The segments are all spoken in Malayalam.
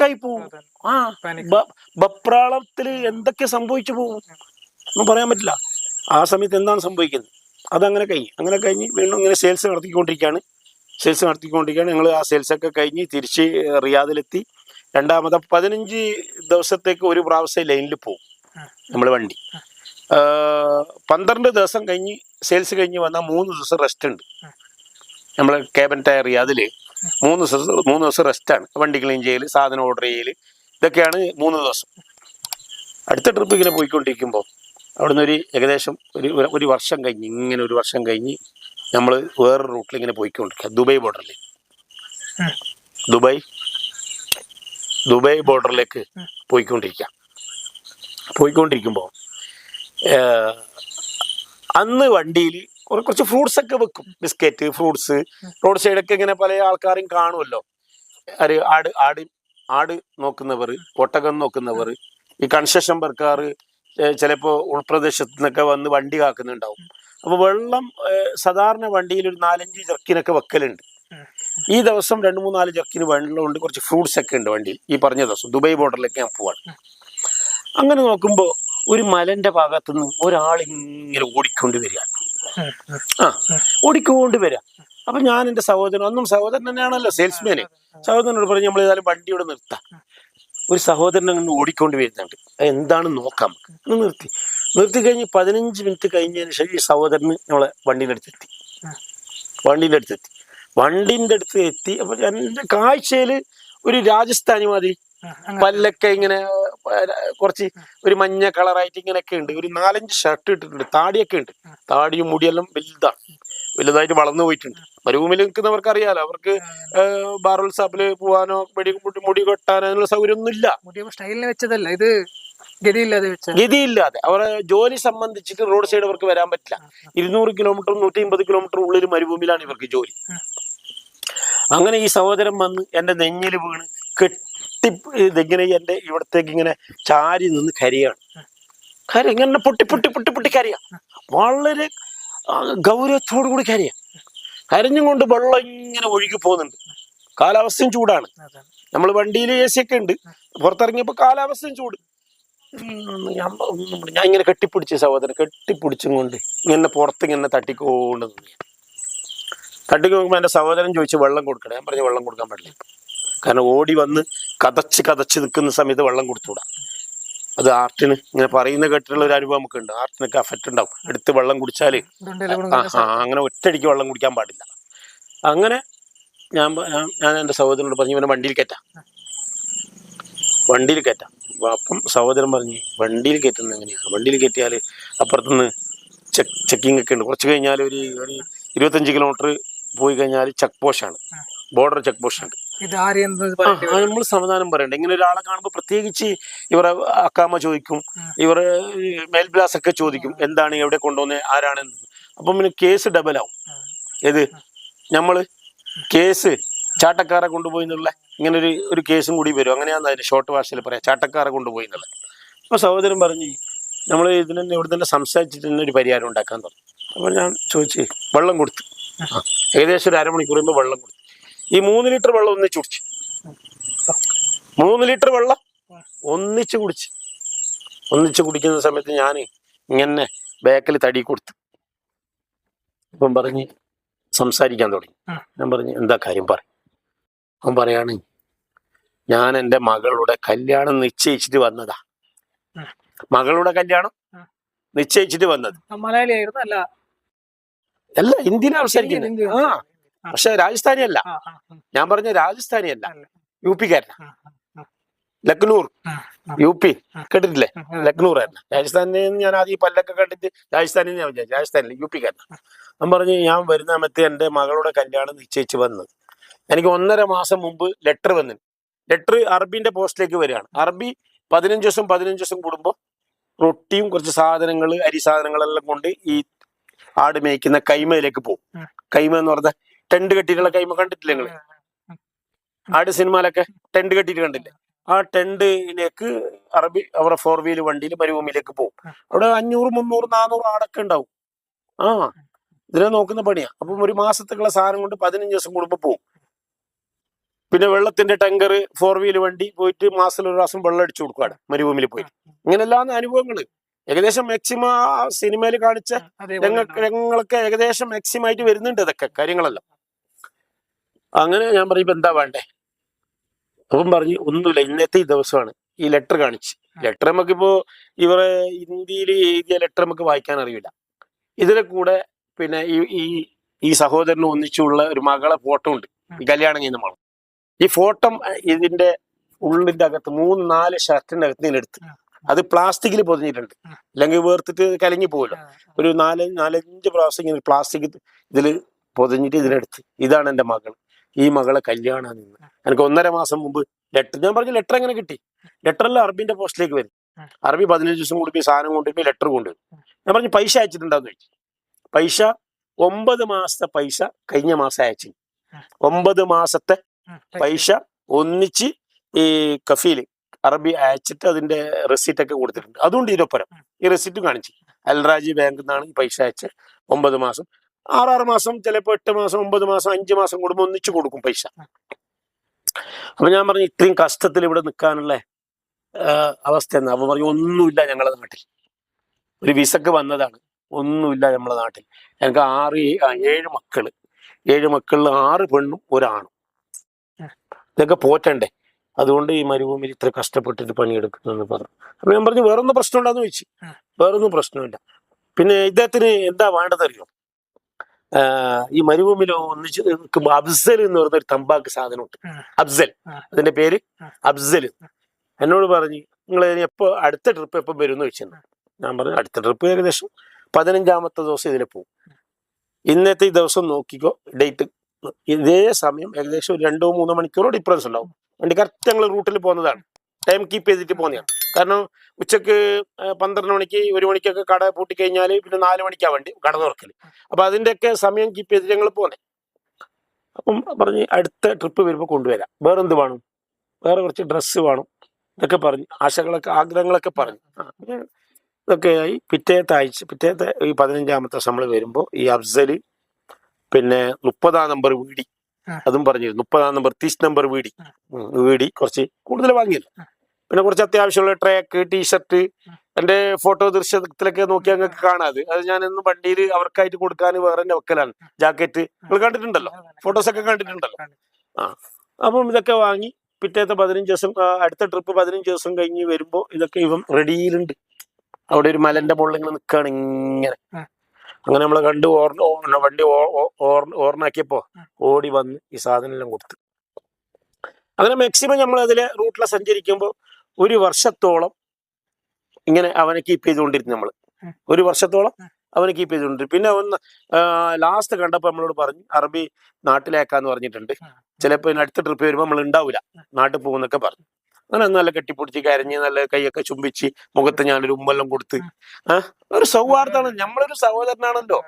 ായി പോവും. ആ ബപ്രാളത്തിൽ എന്തൊക്കെ സംഭവിച്ചു പോകും ഒന്നും പറയാൻ പറ്റില്ല. ആ സമയത്ത് എന്താണ് സംഭവിക്കുന്നത്? അതങ്ങനെ കഴിഞ്ഞ്. അങ്ങനെ കഴിഞ്ഞ് വീണ്ടും ഇങ്ങനെ സെയിൽസ് നടത്തിക്കൊണ്ടിരിക്കുകയാണ് സെയിൽസ് നടത്തിക്കൊണ്ടിരിക്കുകയാണ് ഞങ്ങൾ ആ സെയിൽസ് ഒക്കെ കഴിഞ്ഞ് തിരിച്ച് റിയാദിലെത്തി. രണ്ടാമത് പതിനഞ്ച് ദിവസത്തേക്ക് ഒരു പ്രാവശ്യം ലൈനിൽ പോകും നമ്മൾ വണ്ടി. പന്ത്രണ്ട് ദിവസം കഴിഞ്ഞ് സെയിൽസ് കഴിഞ്ഞ് വന്നാൽ മൂന്ന് ദിവസം റെസ്റ്റ് ഉണ്ട്. നമ്മൾ കേബൻ ടയർ റിയാദിൽ. മൂന്ന് ദിവസം മൂന്ന് ദിവസം റെസ്റ്റാണ് വണ്ടി ക്ലീൻ ചെയ്യൽ സാധനം ഓർഡർ ചെയ്യൽ ഇതൊക്കെയാണ് മൂന്ന് ദിവസം. അടുത്ത ട്രിപ്പ് ഇങ്ങനെ പോയിക്കൊണ്ടിരിക്കുമ്പോൾ അവിടുന്ന് ഒരു ഏകദേശം ഒരു ഒരു വർഷം കഴിഞ്ഞ് ഇങ്ങനെ ഒരു വർഷം കഴിഞ്ഞ് നമ്മൾ വേറൊരു റൂട്ടിൽ ഇങ്ങനെ പോയിക്കൊണ്ടിരിക്കുക ദുബായ് ബോർഡറിൽ. ദുബായ് ദുബായ് ബോർഡറിലേക്ക് പോയിക്കൊണ്ടിരിക്കുക പോയിക്കൊണ്ടിരിക്കുമ്പോൾ അന്ന് വണ്ടിയിൽ കുറച്ച് ഫ്രൂട്ട്സ് ഒക്കെ വെക്കും. ബിസ്ക്കറ്റ് ഫ്രൂട്ട്സ് റോഡ് സൈഡൊക്കെ ഇങ്ങനെ പല ആൾക്കാരും കാണുമല്ലോ ഒരു ആട് ആട് ആട് നോക്കുന്നവർ ഒട്ടകം നോക്കുന്നവർ ഈ കൺസ്ട്രക്ഷൻ വർക്കാർ ചിലപ്പോൾ ഉൾപ്രദേശത്തു നിന്നൊക്കെ വന്ന് വണ്ടി കാക്കുന്നുണ്ടാവും. അപ്പോൾ വെള്ളം സാധാരണ വണ്ടിയിൽ ഒരു നാലഞ്ച് ജർക്കിനൊക്കെ വെക്കലുണ്ട്. ഈ ദിവസം രണ്ട് മൂന്നാൽ നാല് ജർക്കിന് വെള്ളമുണ്ട് കുറച്ച് ഫ്രൂട്ട്സ് ഒക്കെ ഉണ്ട് വണ്ടിയിൽ. ഈ പറഞ്ഞ ദിവസം ദുബായ് ബോർഡറിലേക്ക് ഞാൻ പോവാണ്. അങ്ങനെ നോക്കുമ്പോൾ ഒരു മലന്റെ ഭാഗത്തുനിന്ന് ഒരാളിങ്ങനെ ഓടിക്കൊണ്ട് വരികയാണ്. ആ ഓടിക്കൊണ്ട് വരാം. അപ്പൊ ഞാൻ എന്റെ സഹോദരൻ ഒന്നും സഹോദരൻ തന്നെയാണല്ലോ സെയിൽസ്മാന് സഹോദരനോട് പറഞ്ഞു നമ്മൾ ഏതായാലും വണ്ടി ഇവിടെ നിർത്താം. ഒരു സഹോദരൻ അങ്ങനെ ഓടിക്കൊണ്ട് വരുന്നുണ്ട്. എന്താണ് നോക്കാം നമുക്ക്. നിർത്തി. നിർത്തി കഴിഞ്ഞ് പതിനഞ്ച് മിനിറ്റ് കഴിഞ്ഞതിന് ശേഷം ഈ സഹോദരന് നമ്മളെ വണ്ടീന്റെ അടുത്തെത്തി വണ്ടിന്റെ എത്തി. വണ്ടീന്റെ അടുത്ത് എത്തി. അപ്പൊ എന്റെ കാഴ്ചയിൽ ഒരു രാജസ്ഥാനി മാതിരി പല്ലൊക്കെ ഇങ്ങനെ കുറച്ച് ഒരു മഞ്ഞ കളറായിട്ട് ഇങ്ങനെയൊക്കെ ഉണ്ട്. ഒരു നാലഞ്ച് ഷർട്ട് ഇട്ടിട്ടുണ്ട്. താടിയൊക്കെ ഉണ്ട്. താടിയും മുടിയെല്ലാം വലുതാണ് വലുതായിട്ട് വളർന്നു പോയിട്ടുണ്ട്. മരുഭൂമിയിൽ നിൽക്കുന്നവർക്ക് അറിയാലോ അവർക്ക് ബാറുൽ സാപ്പിൽ പോവാനോ വെടി മുടി- കൊട്ടാനോ അതിനുള്ള സൗകര്യം ഇല്ല സ്റ്റൈലിന് വെച്ചതല്ല. ഇത് ഗതിയില്ലാതെ അവരെ ജോലി സംബന്ധിച്ചിട്ട് റോഡ് സൈഡ് അവർക്ക് വരാൻ പറ്റില്ല. ഇരുന്നൂറ് കിലോമീറ്റർ നൂറ്റി അമ്പത് കിലോമീറ്റർ ഉള്ളിൽ മരുഭൂമിയിലാണ് ഇവർക്ക് ജോലി. അങ്ങനെ ഈ സഹോദരൻ വന്ന് എന്റെ നെഞ്ഞിൽ വീണ് കെട്ടി ഇതിങ്ങനെ എന്റെ ഇവിടത്തേക്ക് ഇങ്ങനെ ചാരി നിന്ന് കരയാണ്. കരി ഇങ്ങനെ പൊട്ടി പൊട്ടി പൊട്ടി പൊട്ടി കരിയ. വളരെ ഗൗരവത്തോടു കൂടി കരിയ. കരഞ്ഞും കൊണ്ട് വെള്ളം ഇങ്ങനെ ഒഴുകി പോകുന്നുണ്ട്. കാലാവസ്ഥയും ചൂടാണ്. നമ്മൾ വണ്ടിയിൽ എ സി ഒക്കെ ഉണ്ട്. പുറത്തിറങ്ങിയപ്പോൾ കാലാവസ്ഥയും ചൂട്. ഞാൻ ഇങ്ങനെ കെട്ടിപ്പിടിച്ച സഹോദരൻ കെട്ടിപ്പിടിച്ചും കൊണ്ട് ഇങ്ങനെ പുറത്ത് ഇങ്ങനെ തട്ടിക്കൊണ്ട് നിന്ന്. എന്റെ സഹോദരൻ ചോദിച്ചു വെള്ളം കൊടുക്കണം? ഞാൻ പറഞ്ഞു വെള്ളം കൊടുക്കാൻ പാടില്ല. കാരണം ഓടി വന്ന് കതച്ച് കതച്ച് നിൽക്കുന്ന സമയത്ത് വെള്ളം കൊടുത്തുകൂടാ അത് ആർട്ടിന് ഇങ്ങനെ പറയുന്ന കേട്ടിട്ടുള്ള ഒരു അനുഭവം നമുക്ക് ഉണ്ട്. ആർട്ടിനൊക്കെ അഫക്റ്റ് ഉണ്ടാവും. എടുത്ത് വെള്ളം കുടിച്ചാൽ അങ്ങനെ ഒറ്റയടിക്ക് വെള്ളം കുടിക്കാൻ പാടില്ല. അങ്ങനെ ഞാൻ ഞാൻ- എന്റെ സഹോദരനോട് പറഞ്ഞു ഇവനെ വണ്ടിയിൽ കയറ്റാം. വണ്ടിയിൽ കയറ്റാം. അപ്പൊ സഹോദരൻ പറഞ്ഞു വണ്ടിയിൽ കയറ്റുന്നത് എങ്ങനെയാണ് വണ്ടിയിൽ കയറ്റിയാൽ അപ്പുറത്തുനിന്ന് ചെക്ക് ചെക്കിംഗ് ഒക്കെ ഉണ്ട്. കുറച്ച് കഴിഞ്ഞാൽ ഒരു ഒരു ഇരുപത്തഞ്ച് കിലോമീറ്റർ പോയി കഴിഞ്ഞാൽ ചെക്ക് പോസ്റ്റാണ് ബോർഡർ ചെക്ക് പോസ്റ്റ് ഉണ്ട് ഇത് നമ്മൾ സമാധാനം പറയണ്ട? ഇങ്ങനെ ഒരാളെ കാണുമ്പോൾ പ്രത്യേകിച്ച് ഇവരെ അക്കാമ ചോദിക്കും ഇവരെ മേൽബ്ലാസ് ഒക്കെ ചോദിക്കും എന്താണ് എവിടെ കൊണ്ടുവന്നത് ആരാണ് അപ്പം പിന്നെ കേസ് ഡബൽ ആവും. ഏത്? നമ്മൾ കേസ് ചാട്ടക്കാരെ കൊണ്ടുപോയി എന്നുള്ള ഇങ്ങനെ ഒരു ഒരു കേസും കൂടി വരും. അങ്ങനെയാന്ന് അതിന് ഷോർട്ട് ഭാഷയിൽ പറയാം. ചാട്ടക്കാരെ കൊണ്ടുപോയി എന്നുള്ളത് അപ്പൊ സഹോദരൻ പറഞ്ഞു നമ്മൾ ഇതിന് തന്നെ ഇവിടെ തന്നെ സംസാരിച്ചിട്ട് തന്നെ ഒരു പരിഹാരം ഉണ്ടാക്കാൻ തുടങ്ങി അപ്പൊ ഞാൻ ചോദിച്ചു വെള്ളം കൊടുത്തു. ഏകദേശം ഒരു അരമണിക്കൂർ കഴിയുമ്പോൾ വെള്ളം കൊടുത്തു. ഈ മൂന്ന് ലിറ്റർ വെള്ളം ഒന്നിച്ച് കുടിച്ച്. മൂന്ന് ലിറ്റർ വെള്ളം ഒന്നിച്ച് കുടിച്ച്. ഒന്നിച്ച് കുടിക്കുന്ന സമയത്ത് ഞാൻ ഇങ്ങനെ ബാക്കിൽ തടി കൊടുത്തു. ഇപ്പം പറഞ്ഞ് സംസാരിക്കാൻ തുടങ്ങി. ഞാൻ പറഞ്ഞു എന്താ കാര്യം പറ. അവൻ പറയാണ് ഞാൻ എന്റെ മകളുടെ കല്യാണം നിശ്ചയിച്ചിട്ട് വന്നതാ. മകളുടെ കല്യാണം നിശ്ചയിച്ചിട്ട് വന്നത്. മലയാളിയായിരുന്നു അല്ല. അല്ല സംസാരിക്കുന്നത് ആ. പക്ഷെ രാജസ്ഥാനി അല്ല ഞാൻ പറഞ്ഞ രാജസ്ഥാനി അല്ല. യു ആ, ലക്നൂർ. U P. കേട്ടിട്ടില്ലേ? ആയിരുന്നു രാജസ്ഥാനിൽ നിന്ന് ഞാൻ ആദ്യം പല്ലൊക്കെ കണ്ടിട്ട് രാജസ്ഥാനിൽ ഞാൻ വിചാരിച്ചു. രാജസ്ഥാനിൽ യു പിക്കാരനാ ഞാൻ പറഞ്ഞു ഞാൻ വരുന്ന സമയത്ത് എന്റെ മകളുടെ കല്യാണം നിശ്ചയിച്ച് വന്നത് എനിക്ക് ഒന്നര മാസം മുമ്പ് ലെറ്റർ വന്നു. ലെറ്റർ അറബിന്റെ പോസ്റ്റിലേക്ക് വരികയാണ്. അറബി പതിനഞ്ച് ദിവസം പതിനഞ്ച് ദിവസം കൂടുമ്പോൾ റൊട്ടിയും കുറച്ച് സാധനങ്ങൾ അരി സാധനങ്ങളെല്ലാം കൊണ്ട് ഈ ആട് മേയ്ക്കുന്ന കൈമയിലേക്ക് പോകും. കൈമ എന്ന് പറഞ്ഞാൽ ടെന്റ് കെട്ടിയിട്ടുള്ള കൈമ കണ്ടിട്ടില്ല നിങ്ങൾ ആടി സിനിമയിലൊക്കെ ടെന്റ് കെട്ടിയിട്ട് കണ്ടില്ലേ? ആ. ടെന്റിലേക്ക് അറബി അവരുടെ ഫോർ വീൽ വണ്ടിയിൽ മരുഭൂമിയിലേക്ക് പോകും അവിടെ അഞ്ഞൂറ് മുന്നൂറ് നാനൂറ് ആടൊക്കെ ഉണ്ടാവും. ആ. ഇതിനെ നോക്കുന്ന പണിയാ. അപ്പം ഒരു മാസത്തേക്കുള്ള സാധനം കൊണ്ട് പതിനഞ്ച് ദിവസം കൂടുമ്പോ പോകും പിന്നെ വെള്ളത്തിന്റെ ടാങ്കർ ഫോർ വീൽ വണ്ടി പോയിട്ട് മാസത്തിൽ ഒരു പ്രാവശ്യം വെള്ളം അടിച്ചു കൊടുക്കുകയാണ് മരുഭൂമിയിൽ പോയി ഇങ്ങനെല്ലാം അനുഭവങ്ങൾ ഏകദേശം മാക്സിമം ആ സിനിമയിൽ കാണിച്ച രംഗങ്ങളൊക്കെ ഏകദേശം മാക്സിമം ആയിട്ട് വരുന്നുണ്ട് ഇതൊക്കെ കാര്യങ്ങളെല്ലാം. അങ്ങനെ ഞാൻ പറയും ഇപ്പൊ എന്താ വേണ്ടേ? അപ്പം പറഞ്ഞു ഒന്നുമില്ല ഇന്നത്തെ ഈ ദിവസമാണ്. ഈ ലെറ്റർ കാണിച്ച്. ലെറ്റർ നമുക്കിപ്പോ ഇവരെ ഹിന്ദിയിൽ എഴുതിയ ലെറ്റർ നമുക്ക് വായിക്കാൻ അറിയില്ല. ഇതിലെ കൂടെ പിന്നെ ഈ ഈ സഹോദരന് ഒന്നിച്ചുള്ള ഒരു മകളെ ഫോട്ടോ ഉണ്ട്. ഈ കല്യാണം ചെയ്യുന്ന മകൾ ഈ ഫോട്ടോ ഇതിന്റെ ഉള്ളിന്റെ അകത്ത് മൂന്ന് നാല് ഷർട്ടിന്റെ അകത്ത് ഞാൻ എടുത്ത്. അത് പ്ലാസ്റ്റിക്കിൽ പൊതിഞ്ഞിട്ടുണ്ട്. അല്ലെങ്കിൽ വേർത്തിട്ട് കലങ്ങി പോകുമല്ലോ. ഒരു നാല് നാലഞ്ച് പ്രാവശ്യം ഇങ്ങനെ പ്ലാസ്റ്റിക് ഇതിൽ പൊതിഞ്ഞിട്ട് ഇതിലെടുത്ത് ഇതാണ് എന്റെ മകൾ ഈ മകളെ കല്യാണം നിന്ന് എനിക്ക് ഒന്നര മാസം മുമ്പ് ലെറ്റർ ഞാൻ പറഞ്ഞു ലെറ്റർ എങ്ങനെ കിട്ടി? ലെറ്ററെല്ലാം അറബിന്റെ പോസ്റ്റിലേക്ക് വരും. അറബി പതിനഞ്ച് ദിവസം കൂടി പോയി സാധനം കൊണ്ടുപോയി ലെറ്റർ കൊണ്ടുവരും. ഞാൻ പറഞ്ഞു പൈസ അയച്ചിട്ടുണ്ടാന്ന് ചോദിച്ചു. പൈസ ഒമ്പത് മാസത്തെ പൈസ കഴിഞ്ഞ മാസം അയച്ചു. ഒമ്പത് മാസത്തെ പൈസ. ഒന്നിച്ച് ഈ കഫീൽ അറബി അയച്ചിട്ട് അതിന്റെ റെസിറ്റ് ഒക്കെ കൊടുത്തിട്ടുണ്ട്. അതുകൊണ്ട് ഇതിനൊപ്പരം ഈ റെസിറ്റും കാണിച്ചു. അൽറാജി ബാങ്കിൽ നിന്നാണ് ഈ പൈസ അയച്ച് ഒമ്പത് മാസം ആറാറ് മാസം ചിലപ്പോൾ എട്ട് മാസം ഒമ്പത് മാസം അഞ്ച് മാസം കൂടുമ്പോൾ ഒന്നിച്ചു കൊടുക്കും പൈസ. അപ്പൊ ഞാൻ പറഞ്ഞു ഇത്രയും കഷ്ടത്തിൽ ഇവിടെ നിൽക്കാനുള്ള അവസ്ഥ എന്നാ അപ്പൊ പറഞ്ഞു ഒന്നുമില്ല ഞങ്ങളുടെ നാട്ടിൽ. ഒരു വിസക്ക് വന്നതാണ്. ഒന്നുമില്ല നമ്മളെ നാട്ടിൽ. ഞങ്ങൾക്ക് ആറ് ഏഴ് മക്കൾ. ഏഴ് മക്കളിൽ ആറ് പെണ്ണും ഒരാണും. ഇതൊക്കെ പോറ്റണ്ടേ? അതുകൊണ്ട് ഈ മരുഭൂമിയിൽ ഇത്ര കഷ്ടപ്പെട്ടിട്ട് പണിയെടുക്കുന്നു പറഞ്ഞു. അപ്പൊ ഞാൻ പറഞ്ഞു വേറൊന്നും പ്രശ്നമുണ്ടാന്ന് ചോദിച്ചു. വേറൊന്നും പ്രശ്നമില്ല. പിന്നെ ഇദ്ദേഹത്തിന് എന്താ വേണ്ടതറിയോ ഈ മരുഭൂമിയിൽ ഒന്നിച്ച് നിൽക്കുമ്പോ അബ്സൽ എന്ന് പറയുന്ന ഒരു തമ്പാക്ക് സാധനമുണ്ട്. അബ്സൽ അഫ്സൽ. അതിന്റെ പേര് അബ്സൽ എന്നോട് പറഞ്ഞു നിങ്ങൾ എപ്പോ അടുത്ത ട്രിപ്പ് എപ്പോ വരും എന്ന് ചോദിച്ചു ഞാൻ പറഞ്ഞു അടുത്ത ട്രിപ്പ് ഏകദേശം പതിനഞ്ചാമത്തെ ദിവസം ഇതിൽ പോകും. ഇന്നത്തെ ഈ ദിവസം നോക്കിക്കോ ഡേറ്റ് ഇതേ സമയം ഏകദേശം ഒരു രണ്ടോ മൂന്നോ മണിക്കൂറോ ഡിഫറൻസ് ഉണ്ടാവും. വണ്ടി കറക്റ്റ് ഞങ്ങൾ റൂട്ടിൽ പോകുന്നതാണ്. ടൈം കീപ്പ് ചെയ്തിട്ട് പോകുന്നതാണ്. കാരണം ഉച്ചയ്ക്ക് പന്ത്രണ്ട് മണിക്ക് ഒരു മണിക്കൊക്കെ കട പൂട്ടി കഴിഞ്ഞാൽ പിന്നെ നാല് മണിക്കാണ് വണ്ടി കട തുറക്കൽ അപ്പൊ അതിന്റെയൊക്കെ സമയം കീപ്പ് ചെയ്തിട്ട് ഞങ്ങൾ പോന്നെ. അപ്പം പറഞ്ഞ് അടുത്ത ട്രിപ്പ് വരുമ്പോൾ കൊണ്ടുവരാം. വേറെ എന്ത് വേണം? വേറെ കുറച്ച് ഡ്രസ്സ് വേണം. ഇതൊക്കെ പറഞ്ഞു ആശകളൊക്കെ ആഗ്രഹങ്ങളൊക്കെ പറഞ്ഞു. ഇതൊക്കെ ആയി പിറ്റേത്തെ ആഴ്ച പിറ്റേത്തെ ഈ പതിനഞ്ചാമത്തെ നമ്മൾ വരുമ്പോൾ ഈ അഫ്സൽ പിന്നെ മുപ്പതാം നമ്പർ വീടി. അതും പറഞ്ഞു മുപ്പതാം നമ്പർ തീസ് നമ്പർ വീടി. വീടി കുറച്ച് കൂടുതൽ വാങ്ങിയത് ആ. പിന്നെ കുറച്ച് അത്യാവശ്യമുള്ള ട്രാക്ക് ടീഷർട്ട് എന്റെ ഫോട്ടോ ദൃശ്യത്തിലൊക്കെ നോക്കിയാൽ നിങ്ങൾക്ക് കാണാത് അത് ഞാൻ ഇന്ന് വണ്ടിയിൽ അവർക്കായിട്ട് കൊടുക്കാൻ വേറെ തന്നെ വെക്കലാണ്. ജാക്കറ്റ് നിങ്ങൾ കണ്ടിട്ടുണ്ടല്ലോ? ഫോട്ടോസ് ഒക്കെ കണ്ടിട്ടുണ്ടല്ലോ? അപ്പം ഇതൊക്കെ വാങ്ങി പിറ്റേത്തെ പതിനഞ്ച് ദിവസം അടുത്ത ട്രിപ്പ് പതിനഞ്ച് ദിവസം കഴിഞ്ഞ് വരുമ്പോൾ ഇതൊക്കെ ഇവൻ റെഡിയിലുണ്ട് അവിടെ ഒരു മലന്റെ മുകളിൽ ഇങ്ങനെ നിൽക്കുകയാണ് ഇങ്ങനെ. അങ്ങനെ നമ്മൾ കണ്ട് ഓർ വണ്ടി ഓർണാക്കിയപ്പോ ആ. ഓടി വന്ന് ഈ സാധനം എല്ലാം കൊടുത്തു. അങ്ങനെ മാക്സിമം നമ്മൾ അതിലെ റൂട്ടിലെ സഞ്ചരിക്കുമ്പോൾ ഒരു വർഷത്തോളം ഇങ്ങനെ അവനെ കീപ്പ് ചെയ്തുകൊണ്ടിരുന്നു നമ്മൾ ഒരു വർഷത്തോളം അവനെ കീപ്പ് ചെയ്തുകൊണ്ടിരുന്നു. പിന്നെ അവൻ ലാസ്റ്റ് കണ്ടപ്പോൾ നമ്മളോട് പറഞ്ഞു അറബി നാട്ടിലേക്കാന്ന് പറഞ്ഞിട്ടുണ്ട്. ചിലപ്പോൾ അടുത്ത ട്രിപ്പ് വരുമ്പോൾ നമ്മൾ ഉണ്ടാവില്ല നാട്ടിൽ പോകുന്നൊക്കെ പറഞ്ഞു. അങ്ങനെ നല്ല കെട്ടിപ്പിടിച്ച് കരഞ്ഞ് നല്ല കൈയൊക്കെ ചുംബിച്ച് മുഖത്ത് ഞാനൊരു ഉമ്മെല്ലാം കൊടുത്ത്. ആ ഒരു സൗഹാർദ്ദമാണ്. നമ്മളൊരു സഹോദരനാണല്ലോ.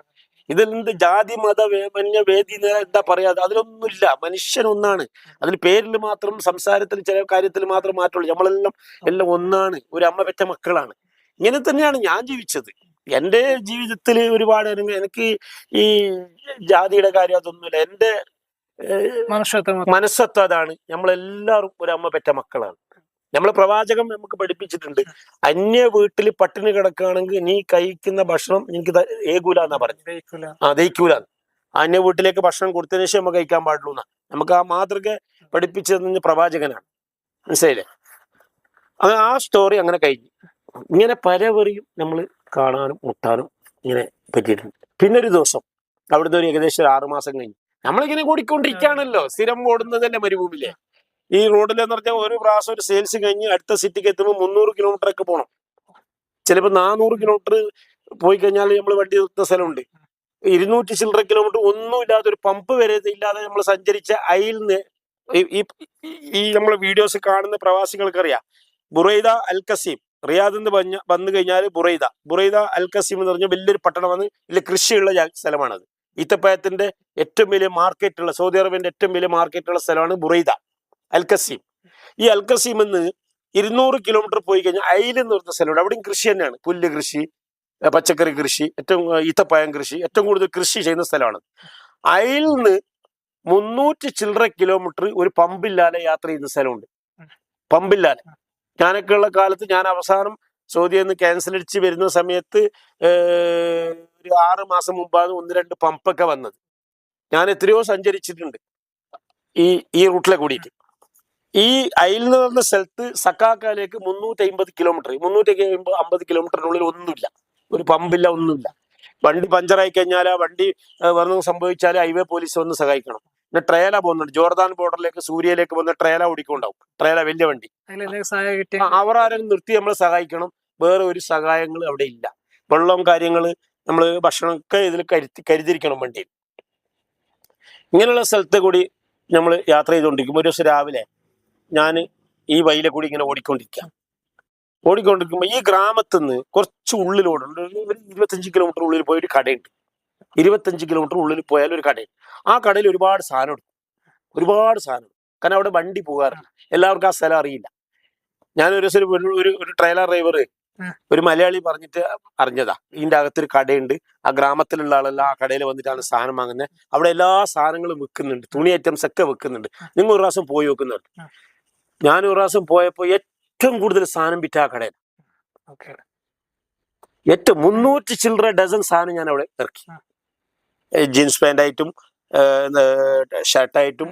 ഇതിൽ എന്ത് ജാതി മത വന്യ വേദി എന്താ പറയാതെ അതിലൊന്നുമില്ല. മനുഷ്യൻ ഒന്നാണ്. അതിൽ പേരിൽ മാത്രം സംസാരത്തിൽ ചില കാര്യത്തിൽ മാത്രം മാറ്റുള്ളൂ നമ്മളെല്ലാം എല്ലാം ഒന്നാണ്. ഒരു അമ്മ പെറ്റ മക്കളാണ്. ഇങ്ങനെ തന്നെയാണ് ഞാൻ ജീവിച്ചത്. എന്റെ ജീവിതത്തിൽ ഒരുപാട് എനിക്ക് ഈ ജാതിയുടെ കാര്യം അതൊന്നുമില്ല. എന്റെ മനസ്സത്വം അതാണ്. നമ്മളെല്ലാവരും ഒരു അമ്മ പെറ്റ മക്കളാണ്. നമ്മളെ പ്രവാചകം നമുക്ക് പഠിപ്പിച്ചിട്ടുണ്ട്. അന്യ വീട്ടിൽ പട്ടിണി കിടക്കുകയാണെങ്കിൽ നീ കഴിക്കുന്ന ഭക്ഷണം എനിക്ക് ഏകൂല എന്നാ പറഞ്ഞു ആ ദഹിക്കൂല. അന്യ വീട്ടിലേക്ക് ഭക്ഷണം കൊടുത്തതിന് ശേഷം നമുക്ക് കഴിക്കാൻ പാടുള്ളൂ എന്നാ. നമുക്ക് ആ മാതൃക പഠിപ്പിച്ചത് പ്രവാചകനാണ്. മനസ്സിലായില്ലേ? അത് ആ സ്റ്റോറി അങ്ങനെ കഴിഞ്ഞു. ഇങ്ങനെ പരവറിയും നമ്മൾ കാണാനും മുട്ടാനും ഇങ്ങനെ പറ്റിയിട്ടുണ്ട്. പിന്നെ ഒരു ദിവസം അവിടുന്ന് ഒരു ഏകദേശം ഒരു ആറുമാസം കഴിഞ്ഞു. നമ്മളിങ്ങനെ കൂടിക്കൊണ്ടിരിക്കുകയാണല്ലോ. സ്ഥിരം തന്നെ മരുഭൂമിയിലെ? ഈ റോഡിൽ എന്ന് പറഞ്ഞാൽ ഒരു പ്രാവശ്യം ഒരു സെയിൽസ് കഴിഞ്ഞ് അടുത്ത സിറ്റിക്ക് എത്തുമ്പോൾ മുന്നൂറ് കിലോമീറ്റർ ഒക്കെ പോകണം ചിലപ്പോൾ നാനൂറ് കിലോമീറ്റർ പോയി കഴിഞ്ഞാൽ നമ്മൾ വണ്ടി നിർത്തുന്ന സ്ഥലമുണ്ട്. ഇരുന്നൂറ്റി ചില്ലറ കിലോമീറ്റർ ഒന്നും ഇല്ലാതെ ഒരു പമ്പ് വരെ ഇല്ലാതെ നമ്മൾ സഞ്ചരിച്ച അയിൽ നിന്ന് ഈ- ഈ നമ്മൾ വീഡിയോസ് കാണുന്ന പ്രവാസികൾക്കറിയാം. ബുറൈദ അൽ കസീം റിയാദ് എന്ന് പറഞ്ഞ വന്നു കഴിഞ്ഞാൽ ബുറൈദ. ബുറൈദ അൽ കസീം എന്ന് പറഞ്ഞ വലിയൊരു പട്ടണമാണ്. ഇതിൽ കൃഷിയുള്ള സ്ഥലമാണത്. ഈത്തപ്പഴത്തിന്റെ ഏറ്റവും വലിയ മാർക്കറ്റുള്ള സൗദി അറേബ്യന്റെ ഏറ്റവും വലിയ മാർക്കറ്റുള്ള സ്ഥലമാണ് ബുറൈദ. അൽ കസീം ഈ അൽക്കസീം കസീം എന്ന് ഇരുന്നൂറ് കിലോമീറ്റർ പോയി കഴിഞ്ഞാൽ അയിൽ എന്ന് പറഞ്ഞ സ്ഥലമുണ്ട്. അവിടെയും കൃഷി തന്നെയാണ്. പുല്ല് കൃഷി പച്ചക്കറി കൃഷി ഏറ്റവും ഈത്തപ്പായം കൃഷി ഏറ്റവും കൂടുതൽ കൃഷി ചെയ്യുന്ന സ്ഥലമാണ്. അയിൽ നിന്ന് മുന്നൂറ്റി ചില്ലറ കിലോമീറ്റർ ഒരു പമ്പില്ലാതെ യാത്ര ചെയ്യുന്ന സ്ഥലമുണ്ട്. പമ്പില്ലാതെ. ഞാനൊക്കെ ഉള്ള കാലത്ത് ഞാൻ അവസാനം സൗദിയിൽ നിന്ന് ക്യാൻസൽ അടിച്ച് വരുന്ന സമയത്ത് ഒരു ആറ് മാസം മുമ്പാണ് ഒന്ന് രണ്ട് പമ്പൊക്കെ വന്നത്. ഞാൻ എത്രയോ സഞ്ചരിച്ചിട്ടുണ്ട് ഈ ഈ റൂട്ടിലെ കൂടിയിട്ട്. ഈ അയിൽ നിന്ന് പറഞ്ഞ സ്ഥലത്ത് സക്കാക്കയിലേക്ക് മുന്നൂറ്റി അമ്പത് കിലോമീറ്റർ മുന്നൂറ്റി അമ്പത് കിലോമീറ്ററിനുള്ളിൽ ഒന്നുമില്ല. ഒരു പമ്പില്ല ഒന്നുമില്ല. വണ്ടി പഞ്ചറായി കഴിഞ്ഞാൽ ആ വണ്ടി വന്ന് സംഭവിച്ചാൽ ഹൈവേ പോലീസ് വന്ന് സഹായിക്കണം. പിന്നെ ട്രേല പോകുന്നുണ്ട്. ജോർദാൻ ബോർഡറിലേക്ക് സൂര്യയിലേക്ക് വന്ന് ട്രേല ഓടിക്കൊണ്ടാവും. ട്രേല വലിയ വണ്ടി. അവർ ആരെങ്കിലും നിർത്തി നമ്മളെ സഹായിക്കണം. വേറെ ഒരു സഹായങ്ങൾ അവിടെ ഇല്ല. വെള്ളം കാര്യങ്ങൾ നമ്മൾ ഭക്ഷണമൊക്കെ ഇതിൽ കരുതി കരുതിയിരിക്കണം വണ്ടിയിൽ. ഇങ്ങനെയുള്ള സ്ഥലത്തെ കൂടി നമ്മൾ യാത്ര ചെയ്തുകൊണ്ടിരിക്കും. ഒരു ദിവസം രാവിലെ ഞാൻ ഈ വഴിയിലെ കൂടി ഇങ്ങനെ ഓടിക്കൊണ്ടിരിക്കാം. ഓടിക്കൊണ്ടിരിക്കുമ്പോൾ ഈ ഗ്രാമത്തിൽ നിന്ന് കുറച്ച് ഉള്ളിലോടുണ്ട് ഒരു ഇരുപത്തഞ്ച് കിലോമീറ്റർ ഉള്ളിൽ പോയി ഒരു കടയുണ്ട്. ഇരുപത്തഞ്ച് കിലോമീറ്റർ ഉള്ളിൽ പോയാൽ ഒരു കടയുണ്ട്. ആ കടയിൽ ഒരുപാട് സാധനം എടുക്കും. ഒരുപാട് സാധനം കാരണം അവിടെ വണ്ടി പോകാറില്ല. എല്ലാവർക്കും ആ സ്ഥലം അറിയില്ല. ഞാൻ ഒരു ദിവസം ഒരു- ഒരു ട്രെയിലർ ഡ്രൈവർ ഒരു മലയാളി പറഞ്ഞിട്ട് അറിഞ്ഞതാ. ഇതിന്റെ അകത്തൊരു കടയുണ്ട്. ആ ഗ്രാമത്തിലുള്ള ആളെല്ലാം ആ കടയിൽ വന്നിട്ടാണ് സാധനം വാങ്ങുന്നത് അവിടെ എല്ലാ സാധനങ്ങളും വിൽക്കുന്നുണ്ട്. തുണി ഐറ്റംസ് ഒക്കെ വിൽക്കുന്നുണ്ട്. നിങ്ങൾ ഒരു പ്രാവശ്യം പോയി വെക്കുന്നുണ്ട്. ഞാൻ ഒരു പ്രാവശ്യം പോയപ്പോൾ ഏറ്റവും കൂടുതൽ സാധനം വിറ്റ ആ കടയിൽ ഏറ്റവും മുന്നൂറ്റി ചില്ലറ ഡസൻ സാധനം ഞാൻ അവിടെ ഇറക്കി. ജീൻസ് പാന്റ് ആയിട്ടും ഷർട്ടായിട്ടും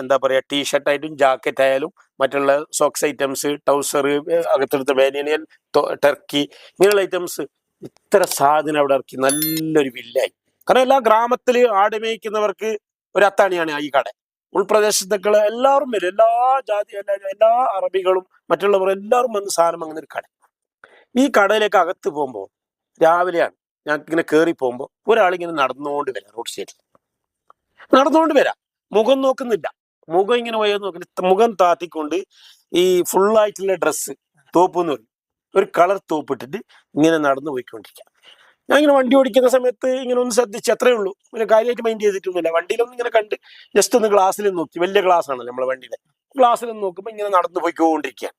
എന്താ പറയാ ടീ ഷർട്ടായിട്ടും ജാക്കറ്റ് ആയാലും മറ്റുള്ള സോക്സ് ഐറ്റംസ് ടൗസർ അകത്തെടുത്ത ബനിയൻ ടർക്കി ഇങ്ങനെയുള്ള ഐറ്റംസ് ഇത്ര സാധനം അവിടെ ഇറക്കി. നല്ലൊരു വില്ലായി. കാരണം എല്ലാ ഗ്രാമത്തിൽ ആട് മേയ്ക്കുന്നവർക്ക് ഒരു അത്താണിയാണ് ഈ കട. ഉൾപ്രദേശത്തൊക്കെ എല്ലാവരും വരും. എല്ലാ ജാതി എല്ലാ എല്ലാ അറബികളും മറ്റുള്ളവർ എല്ലാവരും വന്ന് സാധനം അങ്ങനെ ഒരു കട ഈ കടയിലേക്ക് അകത്ത് പോകുമ്പോൾ രാവിലെയാണ് ഞാൻ ഇങ്ങനെ കയറി പോകുമ്പോൾ ഒരാളിങ്ങനെ നടന്നുകൊണ്ട് വരാം റോഡ് സൈഡിൽ നടന്നുകൊണ്ട് വരാം. മുഖം നോക്കുന്നില്ല. മുഖം ഇങ്ങനെ പോയാൽ നോക്കില്ല. മുഖം താത്തിക്കൊണ്ട് ഈ ഫുള്ളായിട്ടുള്ള ഡ്രസ്സ് തോപ്പ് എന്ന് പറയും. ഒരു കളർ തോപ്പിട്ടിട്ട് ഇങ്ങനെ നടന്നു പോയിക്കൊണ്ടിരിക്കുക ഞാൻ ഇങ്ങനെ വണ്ടി ഓടിക്കുന്ന സമയത്ത് ഇങ്ങനെ ഒന്ന് ശ്രദ്ധിച്ച് അത്രേ ഉള്ളൂ. പിന്നെ കാര്യമായിട്ട് മൈൻഡ് ചെയ്തിട്ടൊന്നുമില്ല. വണ്ടിയിലൊന്നും ഇങ്ങനെ കണ്ട് ജസ്റ്റ് ഒന്ന് ഗ്ലാസ്സിൽ നോക്കി. വലിയ ഗ്ലാസ് ആണല്ലോ നമ്മളെ വണ്ടിയുടെ. ഗ്ലാസ്സിൽ നോക്കുമ്പോൾ ഇങ്ങനെ നടന്നു പോയിക്കൊണ്ടിരിക്കുക